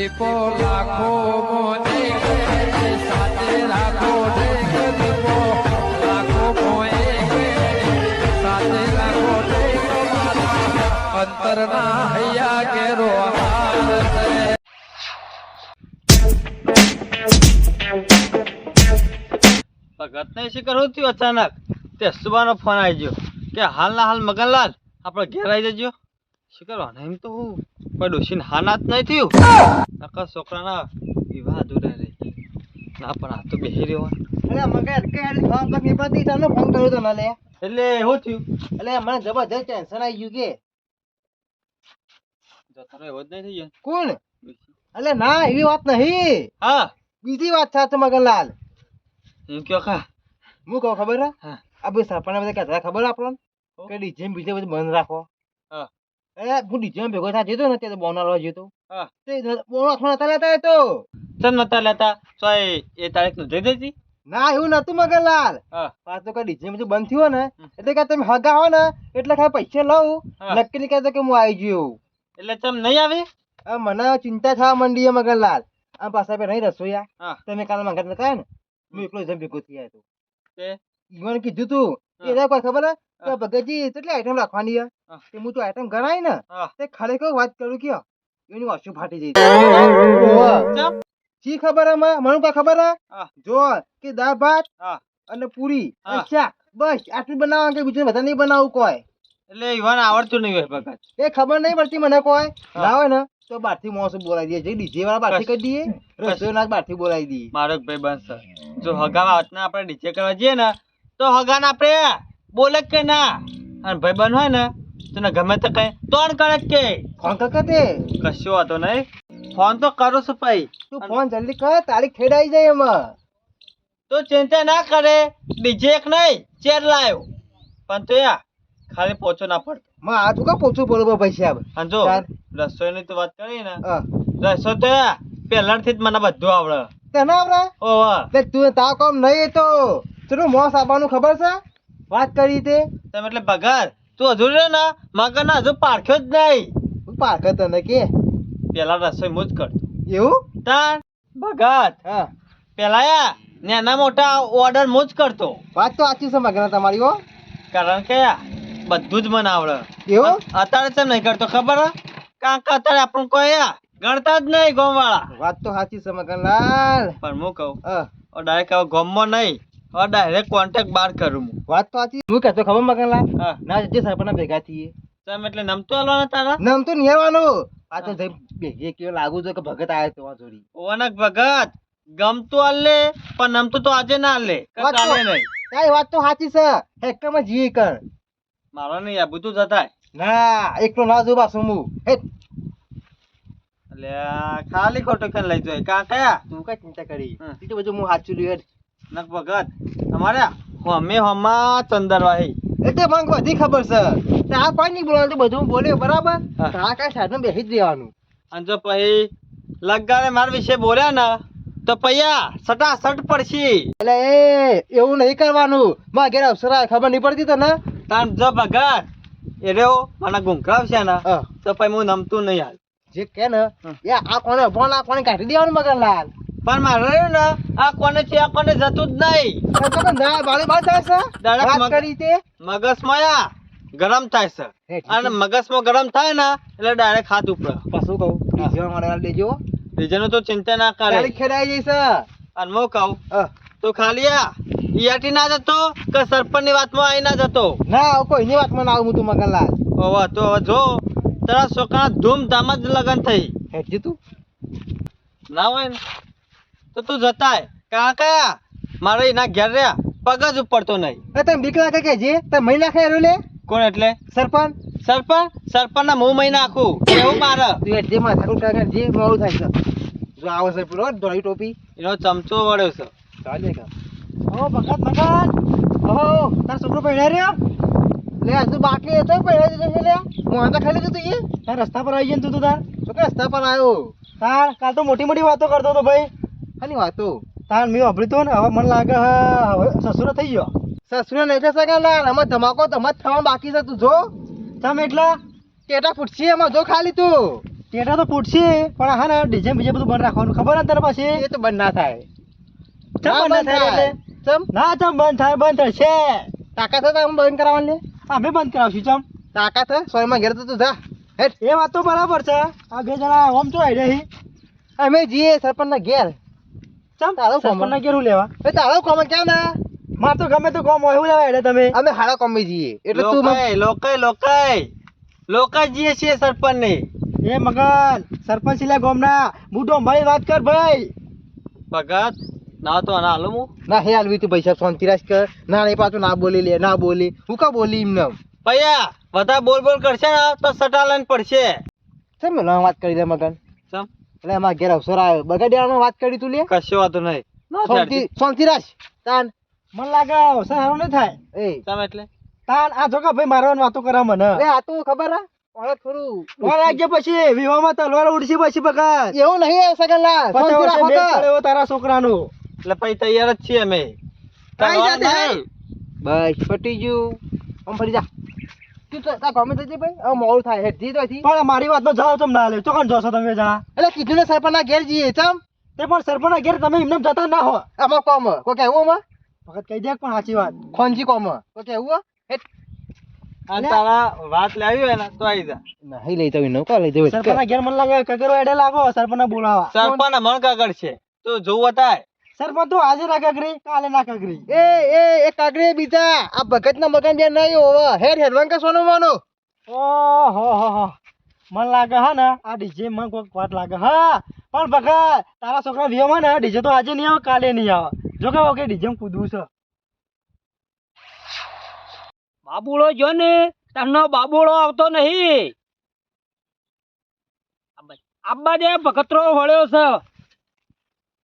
દીપો લાખો મોને સાથે રાખો લાખો સાથે રાખો અંતરના હૈયા કેરો હાર છે. ભગત ને શિખર કરવું થયું અચાનક? તે સુબાનો ફોન આવી ગયો કે હાલના હાલ મગનલાલ, આપણે ઘેર આવી જજો. શિખર એમ તો હું કોઈ ડોશીને હાના જ નહીં થયું. નકર છોકરાના વિવાહ અધૂરા રહી. ના પણ આ તો બેહી રહ્યો અરે મગર કે યાર ફોન પડતી ફોન કર્યો તો ના લે એટલે એવું થયું? એટલે મને જબરજસ્ત ટેન્શન આવી ગયું કે. જતો એવો જ નહીં થઈ ગયો. કોણ? અલે ના એવી વાત નહીં. હા. બીજી વાત છે મગનલાલ. એમ કયો કા? હું કહું ખબર હે? હા. આ સરપંચ બધા કહેતા ખબર આપણને? કે ડીજે બીજે બધું બંધ રાખો. હા. એ હું ડીજે ભેગો થા જતો ને ત્યારે બોના લવા જતો હા. તે બોના થોડા નતા લેતા એ તો. ચમ નતા લેતા ચોય એ તારીખનું જઈ દેતી ના એવું નતું મગનલાલ. પાછો કે ડીજે બધું બંધ થયું ને એટલે કે તમે હગા હો ને એટલે ખાલી પૈસા લઉં. નક્કી કહેતો કે હું આવી ગયો. એટલે ચમ નહીં આવે? મને ચિંતા થવા માંડી છે મગનલાલ. આ પાછા પે નહીં રસોઈયા. તમે કાલે મંગત નતા ને? હું એકલો જમ ભેગો થઈ આવ્યો ઈવન કીધું તું. એને કોઈ ખબર કે ભગતજી કેટલી આઈટમ રાખવાની હે? હા. તે હું તો આઈટમ ગણાય ને તે ખરેખર વાત કરું કે એની વાસુ ફાટી જઈ. શી ખબર હે મને કોઈ ખબર જો કે દાળ ભાત અને પૂરી અને શાક બસ આટલું બનાવવાનું કે બીજું બધા નહીં બનાવવું કોઈ. એટલે ઈવાને આવડતું નહીં હોય ભગત. એ ખબર નહીં પડતી મને કોઈ. લાવે ને તો બારથી મોસ બોલાવી દઈએ. જે ડીજે વાળા બારથી કરી દઈએ રસોઈ ના બહારથી બોલાવી દઈએ. મારો ભાઈ બસ જો હગામાં વાતના આપણે ડીજે કરવા જઈએ ને તો હગાન આપણે બોલે કે ના? અને ભાઈ બન હોય ને તને ગમે તે કઈ તોણ કરે કે. ફોન કર તે? કશું વાતો નહીં. ફોન તો કરું છું ભાઈ. તું ફોન જલ્દી કર તારીખ ખેડાઈ જાય એમાં. તો ચિંતા ના કરે. બીજે એક નહીં ચેર લાવ્યો પણ તો યા ખાલી પોચો ના પડતો. માં આ તું કા પૂછું બરોબર સાહેબ? અને જો રસોઈ ની તો વાત કરી ને. રસોઈ તો યા પહેલાથી જ મને બધું આવડે. તને આવડે? ઓવા તે તું તાવ કામ નહીં તો. તને મોસ આવવાનું ખબર છે? વાત કરી તે. તમે એટલે બગાર તું હજુ રે ને મગર હજુ પારખ્યો જ નહીં. હું પારખે તને કે. પેલા રસોઈ મુજ કર એવું? તાર ભગત હા. પેલા યા નાના મોટા ઓર્ડર મુજ કરતો. વાત તો સાચી છે મગના તમારી હો. કારણ કે બધું જ મને આવડે. એવું? અત્યારે કેમ નહીં કરતો ખબર? કારણ કે અત્યારે આપણું કોઈ યા ગણતા જ નહીં ગોમ વાળા વાત તો સાચી છે મગનલાલ. પણ હું કહું હા. ડાયરેક્ટ ગોમમાં નહીં. હવે ડાયરેક્ટ કોન્ટેક્ટ બાર કરું હું. વાત તો આથી હું કહેતો ખબર મગનલા હા. ના જે સરપંચ ભેગા થઈએ. તમે એટલે નમતું હાલવાના તારા? નામ તો નિહાળવાનું. આ તો ભેગી કેવો લાગુ છે કે ભગત આયો તો જોડી. ઓનક ભગત ગમતો આલે પણ નમતું તો આજે ના આલે કાલે નહીં. તારી વાત તો સાચી છે. હેક્ટરમાં જી કર. મારો નહીં આ બધું જતા. ના એકલો ના જો પાછું હું. હેટ. એટલે ખાલી ખોટો ખેલ લઈ જોય. કાં કયા? તું કઈ ચિંતા કરી. તો બધું હું સાચું લ્યો. નક ભગત અમારે હમે હમા ચંદરવાહી એટલે મને બધી ખબર છે. આ કોઈ નહીં બોલવાનું તો બધું બોલ્યો બરાબર. આ કઈ સાધન બેસી જ રહેવાનું. અને જો પછી લગ્ન મારા વિશે બોલ્યા ને તો પૈયા સટા સટ પડશે. એટલે એ એવું નહીં કરવાનું. માં ઘેર અવસરા ખબર નહીં પડતી તો ને તાન જો ભગત એ રહ્યો મને ગુંકરાવશે ને તો પછી હું નમતું નહીં હાલ. જે કે ને એ આ કોને ભણ આ કોને કાઢી દેવાનું મગનલાલ પણ મારે ને આ કોને છે આ કોને જતું જ નહીં. બાળી બાળ થાય છે. દાડા કરી તે. મગજમાં ગરમ થાય છે. અને. મગજમાં ગરમ થાય ને એટલે ડાયરેક્ટ હાથ ઉપર. પાછું કહું ડીજે મારે દેજો તો ચિંતા ના કરે. ખેડાઈ જઈશ અને હું કહું. તો ખાલી આ ઈયાટી ના જતો કે સરપંચની વાતમાં આવી ના જતો? ના કોઈની વાતમાં ના આવું તું મગનલાલ ઓવા તો જો તારા છોકરા ધૂમધામ જ લગન થઈ. હેઠી તું ના હોય ને. તો તું જતાય. કારણ કે મારે એના ઘેર રહ્યા. પગ જ ઉપડતો નહીં. અરે તમે બીક લાગે કે જે? તમે મહી નાખે એરું લે? કોણ એટલે? સરપંચ? સરપંચ? સરપંચ ના મું મહિના આખું એવું મારે? તું એટલે જે માથા કરે જે મોડું થાય છે. જો આવો છે પેલો ધોળી ટોપી. એનો ચમચો વળ્યો છે. ચાલે કા. ઓ ભગત ભગત. ઓહો તાર છોકરો પહેર્યા રહ્યો? લે હજુ બાકી હતો પહેર્યા જતો છે લે. હું આંધા ખાલી જતો એ તાર રસ્તા પર આવી જાય તું તો તાર. શું કે રસ્તા પર આવ્યો? તાર કાલ તો મોટી મોટી વાતો કરતો હતો ભાઈ. ખાલી વાતો. તાર મેં વાપરી તો ને હવે મને લાગે હા હવે સસુરો થઈ ગયો. સસુરો નહીં થશે કે લાલ આમાં ધમાકો ધમાક થવા બાકી છે તું જો. તમે એટલા? ટેટા ફૂટશે એમાં જો ખાલી તું. ટેટા તો ફૂટશે પણ હા ને ડીજે બીજે બધું બંધ રાખવાનું. ખબર ને તને પછી? એ તો બંધ ના થાય. ચમ બંધ ના થાય એટલે? ચમ? ના ચમ બંધ થાય બંધ થશે. તાકાત હતા તો અમે બંધ કરાવવાની અમે બંધ કરાવશું ચમ. તાકાત હોય સોયમાં ઘેર તો તું જા. હેટ એ વાત તો બરાબર છે. આ બે જણા ઓમ તો આવી રહી અમે જઈએ સરપંચના ઘેર. ચમ તારો કોમન. ના કેરું લેવા. એ તારો કોમન કેમ ના? માર તો ગમે તો કોમ હોય એવું લેવા એટલે તમે. અમે હાડા કોમી જઈએ એટલે તું લોકાય લોકાય લોકાય. લોકાય જીએ છીએ સરપંચ ને એ મગન સરપંચ લે ગોમના. બુડો ભાઈ વાત કર ભાઈ. ભગત ના તો ના હાલો હું. ના હે હાલવી તું પૈસા શાંતિ રાખ કર. ના નહીં પાછું ના બોલી લે ના બોલી. હું કા બોલી એમને? પૈયા બધા બોલ બોલ કરશે ને તો સટાલન પડશે. ચમ વાત કરી લે મગન? ચમ? એટલે અમારા ઘેર અવસર આવ્યો. બગાડિયામાં વાત કરી તું લે. કશો વાતો નહીં. શાંતિ શાંતિ રાખ. તાન. મને લાગે અવસર સારો નહીં થાય. એ. તમે એટલે? તાન આ જોકા ભાઈ મારવાની વાતો કરે મને. એ આ તું ખબર હા? ઓળખ થોડું ઓળખ લાગ્ય પછી વિવાહમાં તલવાર ઉડશે પછી બગા એવું નહીં સગનલા. શાંતિ રાખો તારા છોકરાનો. એટલે પછી તૈયાર જ છીએ અમે. બસ પટી ગયું. આમ ફરી જા. તું તો તા ગમે તે ભાઈ હવે મોડું થાય હેડ તો પણ મારી વાતનો જવાબ તમે ના લે ચોકન જોશો તમે જણા એટલે કીધું ને સરપંચના ઘેર જઈએ ચમ. તે પણ સરપંચ ઘેર તમે એમને જતા ના હો. આમાં કોમ? કોઈ કહેવું આમાં? વખત કહી દે પણ સાચી વાત. ખોનજી કોમ? કો કહેવું હો? અને તારા વાત લાવી હોય ને તો આવી જા. નહીં લઈ જવું નવું લઈ જવું સરપંચ ઘેર મને લાગે કગરો એડે લાગો સરપંચ બોલાવા. સરપંચ મન કાગળ છે. તો જોવું થાય સરપંચ તો આજે ના કગરી કાલે ના કગરી એ એ એ કાગડી બીજા. આ ભગતના મકાન જે નહીં હોવે. હેર હેડવાન કે સોનું માનો? હો હો. મને લાગે હા ને આ ડીજે મને કોઈક વાત લાગે. હા પણ ભગત તારા છોકરા વિયોમાં ને ડીજે તો આજે નહીં આવે કાલે નહીં આવે. જો કે ઓકે ડીજે કૂદવું છે. બાબુળો જો ને તનો બાબુળો આવતો નહીં. આબા દે ભગતરો વળ્યો છે.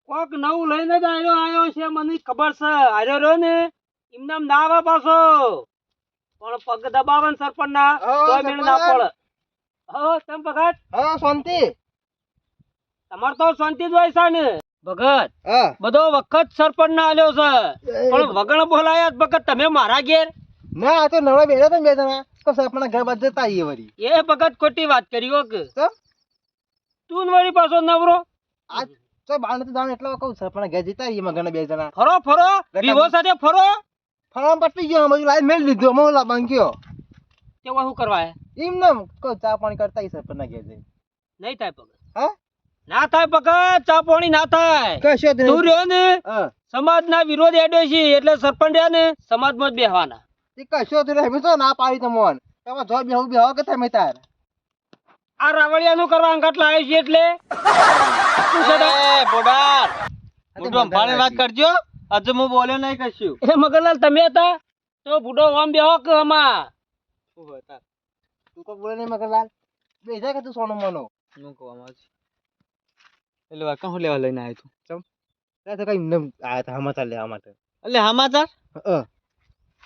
કોક નવું લઈને જ આયો આયો છે મને ખબર છે. આવ્યો રહ્યો ને એમને ના આવે પાછો. પણ પગ દબાવે ને સરપંચ ના મેળ ના. પડે. હો તેમ ભગત? હા શાંતિ. તમાર તો શાંતિ જ હોય છે ને. ભગત બધો વખત સરપંચ ના આલ્યો છે. પણ વગણ બોલાયા ભગત તમે મારા ઘેર? ના આ તો નવા બેઠા હતા બે જણા તો સરપંચના ઘર બાદ જતા આવીએ વળી. એ ભગત ખોટી વાત કરી હો કે. તું? વળી પાછો નવરો? આજ તો બાર નથી જવાનું એટલે કહું સરપંચના ઘેર જતા આવીએ મગન બે જણા. ફરો ફરો. વિવો સાથે ફરો. ફરવા પટી ગયો અમે લાઈન મેળ લીધો મોલા બાંક્યો તે શું કરવા હે? એમ ને કહું ચા પાણી કરતા આવીએ સરપંચના ઘેર જઈ નહીં થાય પગ હા? ના થાય પગ ચા પાણી ના થાય. કશો તું રહ્યો ને સમાજ ના વિરોધ એડો છે એટલે સરપંચ રહ્યા ને સમાજમાં જ બેહવાના. તે કશો તું નહીં. અમે તો ના પાડી તમોન તમે જો બેહુ બેહવા કે તમે તાર. આ રાવળિયાનું કરવા અંગાટ લાવ્યો છે એટલે? બોડાર અંભાણી વાત કરજો. હજુ હું બોલ્યો નહીં કશું. એ મગનલાલ તમે હતા? તો બુડો આમ બેહો કે આમાં તું બોલે નહીં મગનલાલ? બેજા કે તું સોનું મનો હું કહેવામાં આવે એટલે વાકા હું લેવા લઈને આવ્યો તું ત્યાં તો કઈ એમને આયા હતા સમાચાર લેવા માટે. એટલે સમાચાર હા.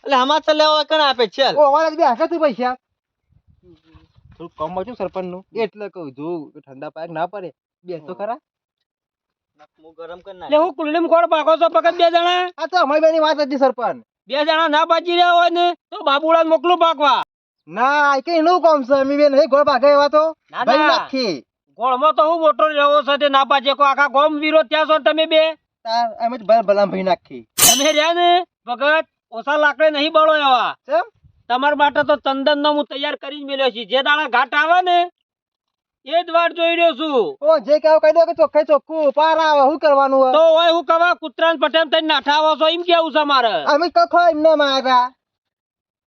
એટલે સમાચાર લેવા કણ આપે? છે ચાલ. ઓ અમારે બે હાકા તું પૈસા. થોડું કમ બચ્યું સરપંચનું એટલે કહું જો ઠંડા પાક ના પડે. બેસો ખરા. હું ગરમ કરી એટલે હું કુંડલીમ ખોળ પાકો છો પગત બે જણા. આ તો અમારી બેની વાત હતી સરપંચ. બે જણા ના બાજી રહ્યા હોય ને તો બાબુડા મોકલું પાકવા. ના આ કઈ કામ છે? અમે બે ગોળ ભાગે એવા તો. ભાઈ નાખી. ગોળમાં તો હું મોટો રહ્યો છે તે ના પાજે કો આખા ગોમ વિરોધ ત્યાં છો તમે બે? તાર એમ જ ભલા ભલા ભાઈ નાખી. તમે રહ્યા ને? ભગત ઓછા લાકડે નહીં બળો એવા. કેમ તમારા માટે તો ચંદન નો હું તૈયાર કરીને મેલ્યો છું. જે દાડા ઘાટ આવે ને એ જ વાટ જોઈ રહ્યો છું. ઓ જે કેવું કહી દો કે ચોખ્ખે ચોખ્ખું પાર આવે શું કરવાનું તો હોય હું કવા કૂતરાન પટેમ થઈને નાઠાવો છો? એમ કેવું છે મારે? અમે કખો એમને માર્યા.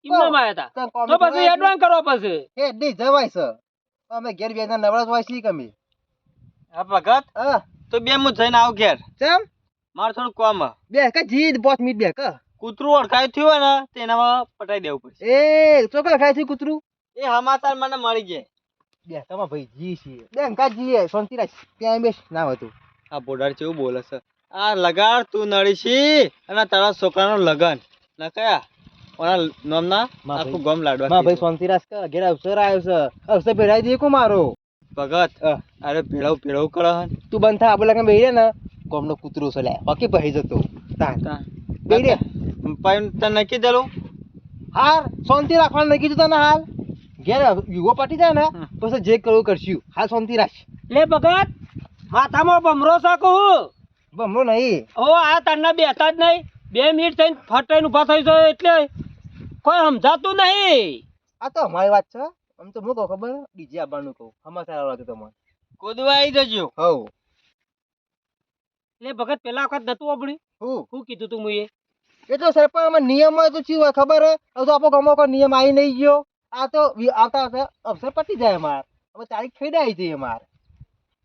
એમને માયા હતા તો. તો પછી એડવાન કરો પછી. એ દી જવાય છે. અમે ઘેર બે નવરાજ હોય છે કમી આ ભગત? હા. તો બે મુ જઈને આવ ઘેર. ચમ? મારે થોડું કામ. બે કે જીદ બોસ મીટ બે કે? કૂતરું અડખાયું થયું હોય ને તેનામાં પટાઈ દેવું પડશે. એ તો કે અડખાયું થયું કૂતરું? એ સમાચાર મને મળી જાય. બે તમા ભાઈ જી છીએ બે અંકા જીએ શાંતિ રાખ ત્યાં બેસ. ના હતું આ બોડાર કેવું બોલે છે? આ લગાડ તું નડી છી અને તારા છોકરાનો લગન. ના કયા? ઓના નામના આખું ગમ લાડવા માં ભાઈ. શાંતિ રાખ કે ઘેર અવસર આવ્યો છે. અવસર ભેરાઈ દે કો મારો. ભગત અરે ભેળવ ભેળવ કર તું બંધ થા આપણે બેહી ને. કોમનો કૂતરો છે લે બાકી પહેરી જતો. તા તા. બેહી પણ તને દેલું હાર શાંતિ રાખવાનું નહીં કીધું તને હાલ? ઘેર યુવો પાટી જાય ને પછી જે કરવું કરશું. હાલ શાંતિ રાખ. લે ભગત માથામાં ભમરો સાકું બમરો નહીં. ઓ આ તરના બેઠા જ નહીં. બે મિનિટ થઈને ફટાઈને ઊભા થઈ જાય એટલે કોઈ સમજાતું નહીં. આ તો અમારી વાત છે. આમ તો હું કહું ખબર ડીજે આવવાનું કહું. સમાચાર વાત તમારે. કોદવા આવી જજો. હવ. લે ભગત પેલા વખત નતું આપણે હું? શું કીધું તું મુએ એ તો સરપંચ આમાં નિયમ હોય તો શું હોય ખબર? હવે તો આપણો ગમો કોઈ નિયમ આવી નહીં ગયો. આ તો આવતા આવતા અવસર પતી જાય અમાર. હવે તારીખ ખેડાઈ જઈએ અમારે.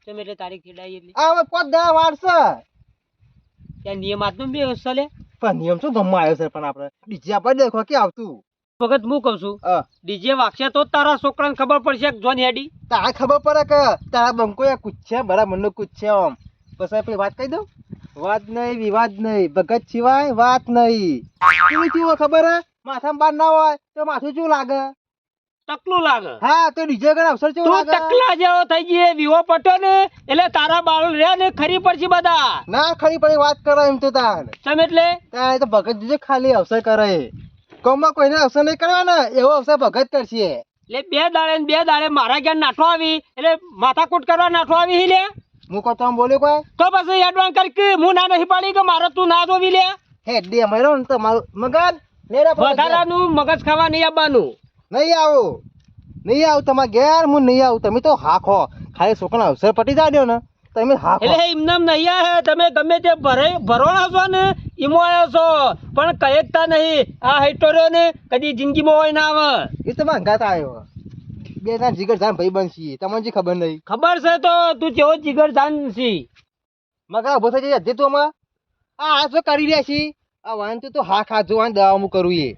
તમે એટલે તારીખ ખેડાઈ એટલે? આ હવે પાંચ દા વાળશે ત્યાં નિયમ આજનો બી ચાલે? પણ નિયમ શું ગમવા આવ્યો સર પણ આપણે? ડીજે આપણે દેખો કે આવતું. વખત હું કહું છું ડીજે વાગશે તો તારા છોકરાને ખબર પડશે જોન હેડી. તારા ખબર પડે કે તારા બંકો એ છે બરા મનનો કૂદશે આમ. પછી પેલી વાત કહી દઉં? વાત નહીં વિવાદ નહીં ભગત સિવાય વાત નહીં કેવી થયું ખબર હે? માથામાં બાર ના હોય તો માથું શું લાગે? ટકલું લાગે. હા તો ડીજે ગણ અવસર તું લાગે? ટકલા જેવો થઈ ગયે વિવો પટો ને. એટલે તારા બાળ રહ્યા ને ખરી પડશે બધા. ના ખરી પડી વાત કરો એમ તો તાર તમે એટલે? તારે તો ભગત જીજે ખાલી અવસર કરે. કોમમાં કોઈને અવસર નહીં કરવાના એવો અવસર ભગત કરશે. એટલે બે દાડે બે દાડે મારા ઘેર નાઠો આવી એટલે માથાકૂટ કરવા નાઠો આવી લે. હું કો તો બોલ્યો કોઈ? તો પછી એડવાન્સ કર કે હું ના નહીં પાડી કે મારો તું ના જોવી લે? હે દે અમારો ને તમારું મગજ મેરા. વધારાનું મગજ ખાવા નહીં આવવાનું. નહીં આવું. નહીં આવું તમારા ઘેર હું નહીં આવું. તમે તો હાખો. ખાલી છોકરાનો અવસર પટી જાડ્યો ને. તમે હાખો. એટલે એમનેમ નહીં આવે તમે ગમે તે ભરે ભરોણા છો ને ઈમો આવ્યો છો. પણ કહેતા નહીં આ હેટોર્યો ને કદી જિંદગીમાં હોય ના આવે. એ તો મંગાત આવ્યો બે ના જીગર જાન ભાઈ બનશી તમને જે ખબર નહીં. ખબર છે તો તું કેવો જીગર જાન છી. મગા ઊભો થઈ જાય તું આમાં આ આ શું કરી રહ્યા છી આ વાન તો હા ખા જોવાન દવા હું કરું એ.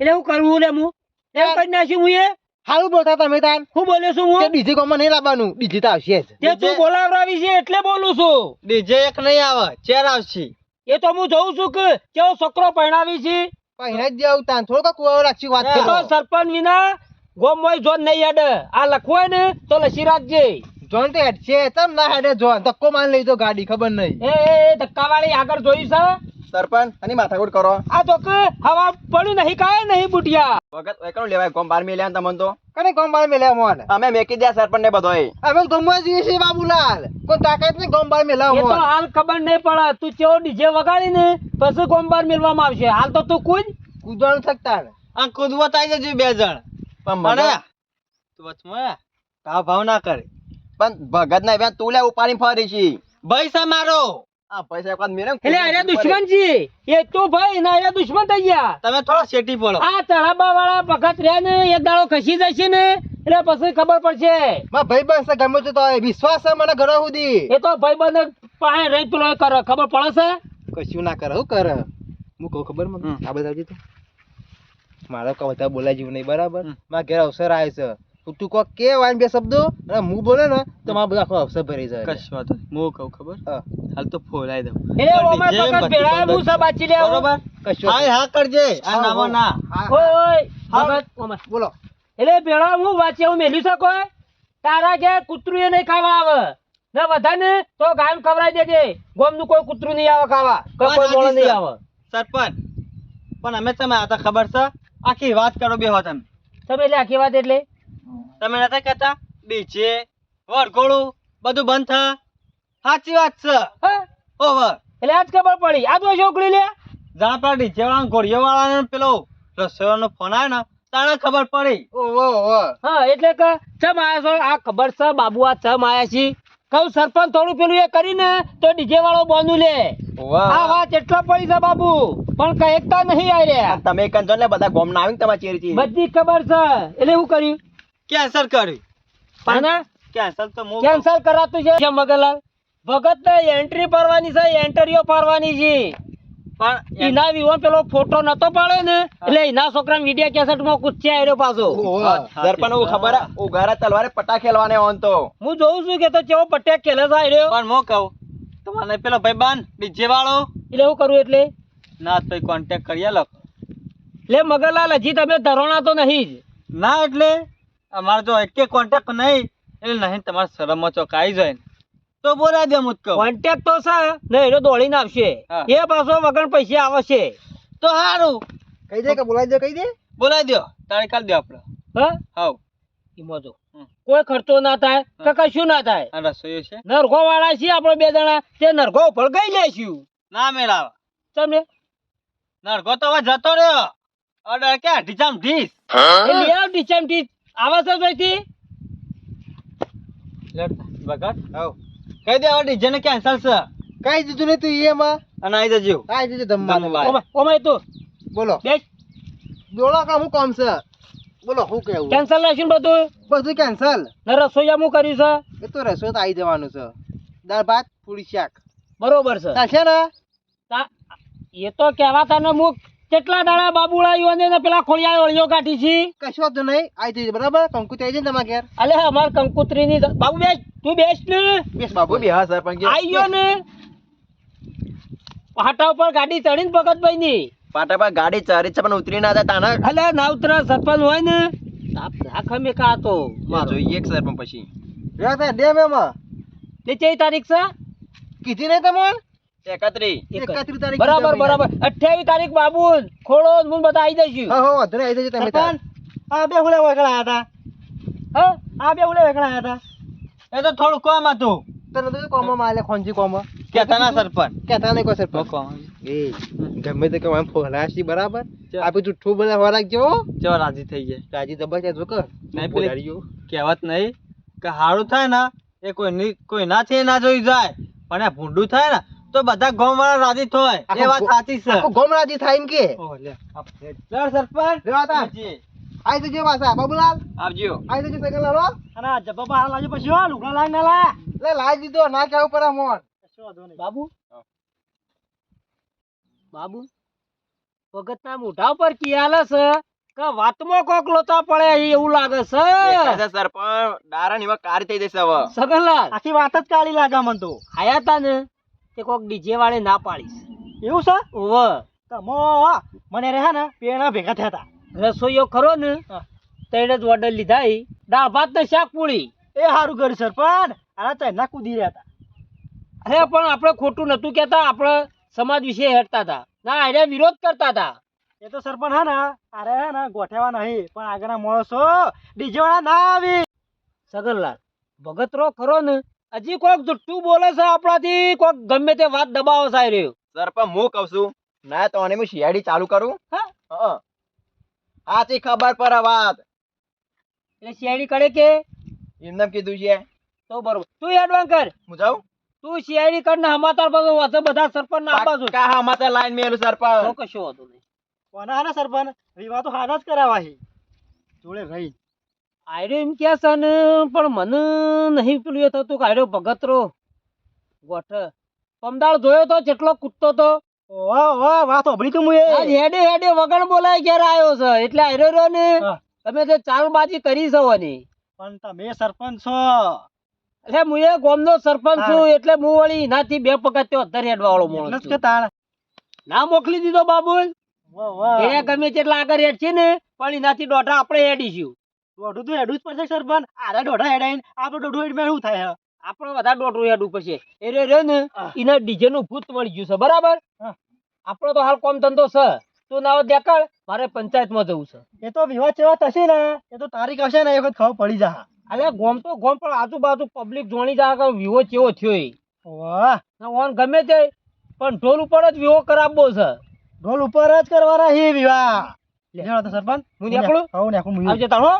એટલે હું કરવું લે હું? એવું કરી નાખી હું એ? સારું બોલતા તમે તાન. હું બોલ્યો છું કે હું ડીજે કોમાં નહીં લાવવાનું. ડીજે તો આવશે જ. તે તું બોલાવરાવી છે એટલે બોલું છું. ડીજે એક નહીં આવે ચેર આવશે. એ તો હું જોઉં છું કે કેવો છોકરો પહેણાવી છે. પહેલા જ જાવ તાન. થોડો કુવા રાખશું વાત તો સરપંચ વિના ગોમમાં જોન નહીં હેડે. આ લખવું ને તો લસી રાખજે. જોન તો હેડ છે તમ ના હેડે જોન. ધક્કો માર લઈ તો ગાડી ખબર નહીં એ એ ધક્કા વાળી આગળ જોઈ છે સરપંચ અને માથાકૂટ કરો. આ તો કે હવા પડ્યું નહીં કાય નહીં બુટિયા. વખત એકનો લેવાય ગોમ બાર મેલ્યા ને તમને તો. કને ગોમ બાર મેલ્યા મોન? અમે મેકી દે સરપંચ ને બધોય. અમે ગમવા જઈએ છે બાબુલાલ. કોઈ તાકાત નહીં ગોમ બાર મેલા એ તો હાલ ખબર નહીં પડે. તું કેવો ડીજે વગાડી ને પછી ગોમબાર મેળવામાં આવશે. હાલ તો તું કુદ. કૂદવાનું શકતા આ કૂદવા તાઈ જજો બે જણ. પણ પણ તું વચમાં ભાવ ભાવ ના કરે. પણ ભગત ના તું લે ઉપાડી ફરી છી. ભાઈ મારો! આ પૈસા એક મેરે એટલે અરે દુશ્મન છે એ તો ભાઈ ના અરે દુશ્મન થઈ ગયા. તમે થોડા શેટી પડો આ ચઢાબા વાળા ભગત રહ્યા ને એક દાડો ખસી જશે ને એટલે પછી ખબર પડશે. માં ભાઈ બસ ગમે તે તો વિશ્વાસ છે મને ઘણા સુધી. એ તો ભાઈ બંધ પાસે રહી પેલો કરે ખબર પડે છે? કશું ના કરે હું કરે? હું કહું ખબર મને? આ બધા તું. મારો કહો બધા બોલાય જેવું નહીં બરાબર? મારા ઘેર અવસર આવે છે. તું તું કોક કે વાન બે શબ્દો અને હું બોલે ને તો મારા બધા આખો અવસર ભરી જાય કશું વાત. હું કહું ખબર? હાલ તો ફોલાઈ દઉં. એટલે ઓમાં ભગત બધી હું સા બાચી લે. બરોબર? કશું હા હા કરજે. આ નામો ના. ઓય ઓય હા. ઓમાં. બોલો. એટલે ભેળા હું વાંચે હું મેલી શકો તારા ઘેર કૂતરું એ નહીં ખાવા આવે. ને વધારે તો ગાય ખવડાવી દેજે. ગોમનું કોઈ કૂતરું નહીં આવે ખાવા. કોઈ સાચી નહીં આવે. સરપંચ પણ અમે તમે આ તો ખબર છે આખી વાત કરો બે હો તમે. તમે એટલે આખી વાત એટલે? તમે નતા કહેતા? બીજે વરઘોડું બધું બંધ થા. સાચી વાત છે. ઓવર એટલે આજ ખબર પડી. આ તો છોકરી લે. જા પેલા ડીજે વાળા ઘોડીઓ વાળા પેલો રસોઈયાનો ફોન આવ્યો ને તાણે ખબર પડી. ઓહો ઓહો હા એટલે કે ચમ આયા છો? આ ખબર છે બાબુ આ ચમ આયા છી? કહું સરપંચ થોડું પેલું એ કરીને તો ડીજે વાળો બોનું લે. આ વાત એટલા પડી છે બાબુ. પણ કહેતા નહીં આવી રહ્યા. તમે કંજો ને બધા ગોમ ના આવી તમારી ચેરી બધી ખબર છે. એટલે હું કર્યું? કેન્સલ કર્યું. પાના કેન્સલ તો મો કેન્સલ કરાતું છે. મગનલાલ ભગત ને એન્ટ્રી ભરવાની છે એન્ટ્રીઓ ભરવાની છે. પણ એના વિવો પેલો ફોટો નતો પાડ્યો ને એટલે એના છોકરા વિડિયા કેસેટમાં કૂચ્યા આવ્યો પાછો. ઓહો. સરપંચ હું ખબર હે? ઉઘારા તલવારે પટા ખેલવાને ઓન તો. હું જોઉં છું કે તો ચેવો પટેક ખેલે છે આવ્યો પણ હું કહું તમારે પેલો ભાઈબાન ડીજે વાળો. એટલે એવું કરવું એટલે? ના તો કોન્ટેક્ટ કરીએ લખ લે મગરલાલ હજી તમે ધરોણા તો નહીં જ. ના એટલે અમારે જો એકે કોન્ટેક્ટ નહીં એટલે નહીં તમારે શરમમાં ચોકાઈ જાય ને. તો બોલાવી દે જ કોન્ટેક્ટ તો છે ને એનો દોડીને આવશે એ પાછો વગર પૈસા આવશે. તો સારું કહી દે કે બોલાવી દે કહી દે? બોલાવી દો. તારીખ કાલ દે આપણે હા? હાવ. એમાં જો. કોઈ ખર્ચો ના થાય કે કશું ના થાય. રસોઈ છે? નરગો વાળા છીએ આપણે બે જણા. તે નરખો ઉપર ગઈ લેશું. ના મેળાવે. તમે નરખો તો હવે જતો રહ્યો. ઓર્ડર કે ઢીચામ ઢીસ. એ લઈ આવ ટીચ આવે છે જોઈતી? ભગત? હાવ. કહી દે હવે ડીજે ને કેન્સલ છે કઈ દીધું ને તું એમાં. અને આવી જજો. કાઈ જજો જમવા. ઓમાય તું. બોલો. બેસ. બોલો કા હું કોમ છે? બોલો હું કેવું? કેન્સલ લેશું બધું? બધું કેન્સલ ને રસોઈયા હું કર્યું છે? એ તો રસોઈ તો આવી જવાનું છે. દાળ ભાત પૂરી શાક. બરોબર છે. ચાલશે ને? તા- એ તો કહેવાતા ને હું કેટલા દાડા બાબુ ને પેલા ખોળિયા ઓળિયો કાઢી છે? કશું વાંધો નહીં આવી જશે બરાબર? કંકુ આવી જાય તમારા ઘેર. અલે અમાર કંકુત્રી ની બાબુ બેસ તું બેસ ને. બેસ બાબુ. બે હા સર પણ ગયો ને. પાટા ઉપર ગાડી ચડી ને ભગતભાઈ ની પાટા પર ગાડી ચડી છે પણ ઉતરી ના જાય તાના. અલે નાવતરા સરપંચ હોય ને. તાપ રાખ મેં કા તો મારો. જોઈએ એક સરપંચ પછી. રહ્યા દે ડેમ એમાં તે ચે તારીખ છે? કીધી નહીં તમને? બરાબર બરાબર. અઠ્યાવીસ તારીખ બાબુ ખોળો હું બધા આવી જઈશું હા હા આવી જજો તમે આ બે હુલે વગડાયા હતા. હા? આ બે હુલે વગડાયા હતા. એ તો થોડું કોમ હતું. તને તો કોમમાં માલે ખોંજી કોમમાં? કેતા ના સરપંચ. કહેતા નહીં કોઈ સરપંચ? કોમ. એ ગમે તે કહો ફોલાશી બરાબર? ચાલ. જુઠ્ઠું બધા હોરાક જેવો રાજી થઈ જાય. રાજી દબાઈ જો કર. નહીં પેલી કહેવત નહીં કે હારું થાય ને એ કોઈ કોઈ ના છે ના જોઈ જાય. પણ આ ભૂંડું થાય ને તો બધા ગોમ વાળા રાજી થાય. એ વાત સાચી છે. આખું ગોમ રાજી થાય એમ કે. ચાલ સરપંચ. રેવા તા જી. આવી જજો પાછા. બાબુલાલ. આવજો. આવી જજો સાયકલ લાવો અને જબ્બા બહાર લાવજો પછી હો લુગડા લાઈ ના લા લે લાઈ દીધો. ના કેવું પડે મોન બાબુ? બાબુ? ભગતના મોઢા ઉપર કિયાલે છે? કે વાતમાં કોક લોતા પડે એવું લાગે છે? છે સરપંચ. દારા ની કાર થઈ જશે હવે. સગનલાલ આખી વાત જ કાળી લાગે મને તો. આયા તા ને? તે કોક ડીજે વાળે ના પાડીશ. એવું છે? ઓવ તમો મને રે હે ને પેણા ભેગા થયા હતા રસોઈયો ખરો ને તેણે જ ઓર્ડર લીધા. દાળ ભાત ને શાક પૂળી એ સારું કર્યું સરપંચ આ તો એના કૂદી રહ્યા હતા અરે પણ આપણે ખોટું નહોતું કેતા આપણે સમાજ વિશે હેઠતા હતા ના એને વિરોધ કરતા હતા એ તો સરપંચ હા ને અરે હે ને ગોઠેવા નહીં પણ આગળના માણસો ડીજેવાળા ના આવી. સગનલાલ ભગતરો ખરો ને હજી કોઈક જુઠ્ઠું બોલે છે આપણાથી કોઈક ગમે તે વાત દબાવો સાઈ રહ્યો. પણ હું કહું છું ના તો અને હું શિયાળી ચાલુ કરું. હા? હા. આથી ખબર પર વાત. એટલે શિયાળી કરે કે? એમને કીધું છે. તો બરોબર. તું એડવાન્સ કર. હું જાઉં? તું શિયાળી કર ને હમાતાર પાસે વાંચે બધા સરપંચ ના આપા છું કાહા માથે લાઈન મેલું તો કશું હતું નહીં. કોના હા સરપંચ? વિવાહ તો હારા જ કરાવાહી જોડે રહી. આયરો એમ કે છે ને? પણ મને નહીં પેલું એ થતું કે આયરો ભગતરો. ગોઠ પમદાળ જોયો તો જેટલો કૂદતો તો. વાહ વાહ વાત સાંભળી તું મુએ. હેડે હેડે વગર બોલાય ક્યારે આવ્યો છે? એટલે આયરો રહ્યો ને તમે જે ચાલબાજી કરી છો ને પણ તમે સરપંચ છો. એટલે હું એ ગામનો સરપંચ હા. છું એટલે હું વળી એનાથી બે પગત તે અધર હેડવા વાળો માણસ કે તાણ. ના મોકલી દીધો બાબુ વાહ ગમે તેટલા આગળ હેડ છે ને પણ એનાથી દોઢા આપણે હેડીશું. દોઢું તો હેડું જ પડશે સરપંચ. આરે દોઢા હેડાઈને આપણે દોઢું હેડ શું થાય આપણે વધારે દોઢું હેડવું પડશે. એ રહ્યો રે ને એના ડીજે નું ભૂત મળી ગયું છે બરાબર? આપણો તો હાલ કોમ ધંધો છે. તું ના દેખાડ મારે પંચાયતમાં જવું છે. એ તો વિવાદ જેવા થશે ને. એ તો તારીખ આવશે ને એ વખત ખબર પડી જા અરે ગોમ તો ગોમ પણ આજુબાજુ પબ્લિક જોણી જા કે વિવો કેવો થયો એ. વાહ ઓન ગમે તે પણ ઢોલ ઉપર જ વિવો કરાવવો છે. ઢોલ ઉપર જ કરવાના હે વિવાહ લેવાનો તો સરપંચ. હું નીકળું? હું નીકળું આવજે તાણો